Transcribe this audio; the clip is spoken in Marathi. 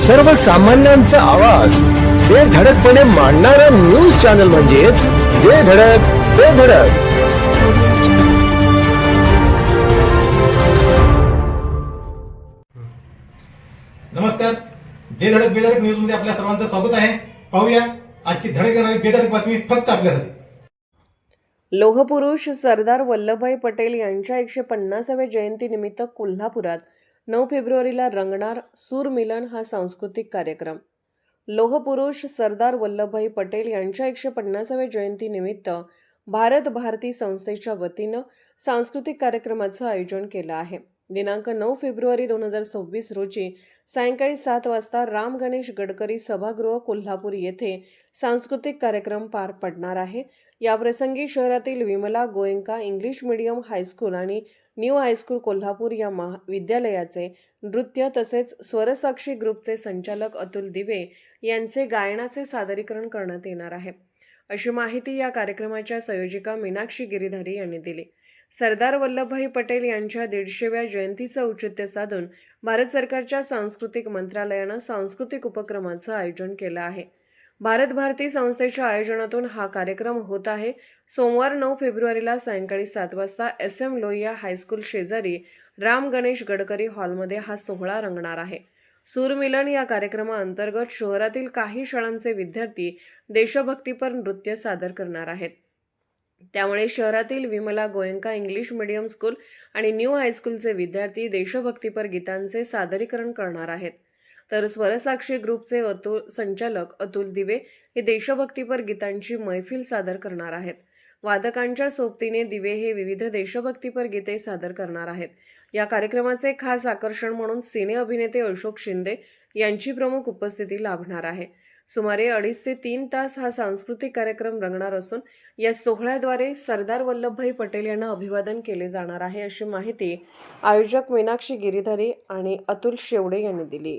सर्वसामान्यांचा आवाज. बेधडकपणे मांडणारा न्यूज चॅनल म्हणजेच बेधडक बेधडक नमस्कार. जे धडक बेधडक न्यूजमध्ये आपल्या सर्वांचं स्वागत आहे. पाहूया आजची धडक देणारी बेधडक बातमी फक्त आपल्यासाठी. लोहपुरुष सरदार वल्लभभाई पटेल यांच्या एकशे पन्नासाव्या जयंतीनिमित्त कोल्हापुरात नऊ फेब्रुवारीला रंगणार सूरमिलन हा सांस्कृतिक कार्यक्रम. लोहपुरुष सरदार वल्लभभाई पटेल यांच्या एकशे पन्नासाव्या जयंतीनिमित्त भारत भारती संस्थेच्या वतीनं सांस्कृतिक कार्यक्रमाचं आयोजन केलं आहे. दिनांक नऊ फेब्रुवारी दोन हजार सव्वीस रोजी सायंकाळी सात वाजता राम गणेश गडकरी सभागृह कोल्हापूर येथे सांस्कृतिक कार्यक्रम पार पडणार आहे. याप्रसंगी शहरातील Vimala Goenka English medium high school आणि न्यू हायस्कूल कोल्हापूर या महाविद्यालयाचे नृत्य तसेच स्वरसाक्षी ग्रुपचे संचालक अतुल दिवे यांचे गायनाचे सादरीकरण करण्यात येणार आहे. अशी माहिती या कार्यक्रमाच्या संयोजिका मीनाक्षी गिरीधारी यांनी दिली. सरदार वल्लभभाई पटेल यांच्या दीडशेव्या जयंतीचं औचित्य साधून भारत सरकारच्या सांस्कृतिक मंत्रालयानं सांस्कृतिक उपक्रमाचं आयोजन केलं आहे. भारत भारती संस्थेच्या आयोजनातून हा कार्यक्रम होत आहे. सोमवार नऊ फेब्रुवारीला सायंकाळी सात वाजता एस एम लोहिया हायस्कूल शेजारी राम गणेश गडकरी हॉलमध्ये हा सोहळा रंगणार आहे. सूरमिलन या कार्यक्रमाअंतर्गत शहरातील काही शाळांचे विद्यार्थी देशभक्तीपर नृत्य सादर करणार आहेत. त्यामुळे शहरातील Vimala Goenka English medium school आणि न्यू हायस्कूलचे विद्यार्थी देशभक्तीपर गीतांचे सादरीकरण करणार आहेत. तर स्वरसाक्षी ग्रुपचे अतुल संचालक अतुल दिवे हे देशभक्तीपर गीतांची मैफिल सादर करणार आहेत. वादकांच्या सोबतीने दिवे हे विविध देशभक्तीपर गीते सादर करणार आहेत. या कार्यक्रमाचे खास आकर्षण म्हणून सिने अभिनेते अशोक शिंदे यांची प्रमुख उपस्थिती लाभणार आहे. सुमारे अडीच ते तीन तास हा सांस्कृतिक कार्यक्रम रंगणार असून या सोहळ्याद्वारे सरदार वल्लभभाई पटेल यांना अभिवादन केले जाणार आहे अशी माहिती आयोजक मीनाक्षी गिरीधारी आणि अतुल शेवडे यांनी दिली.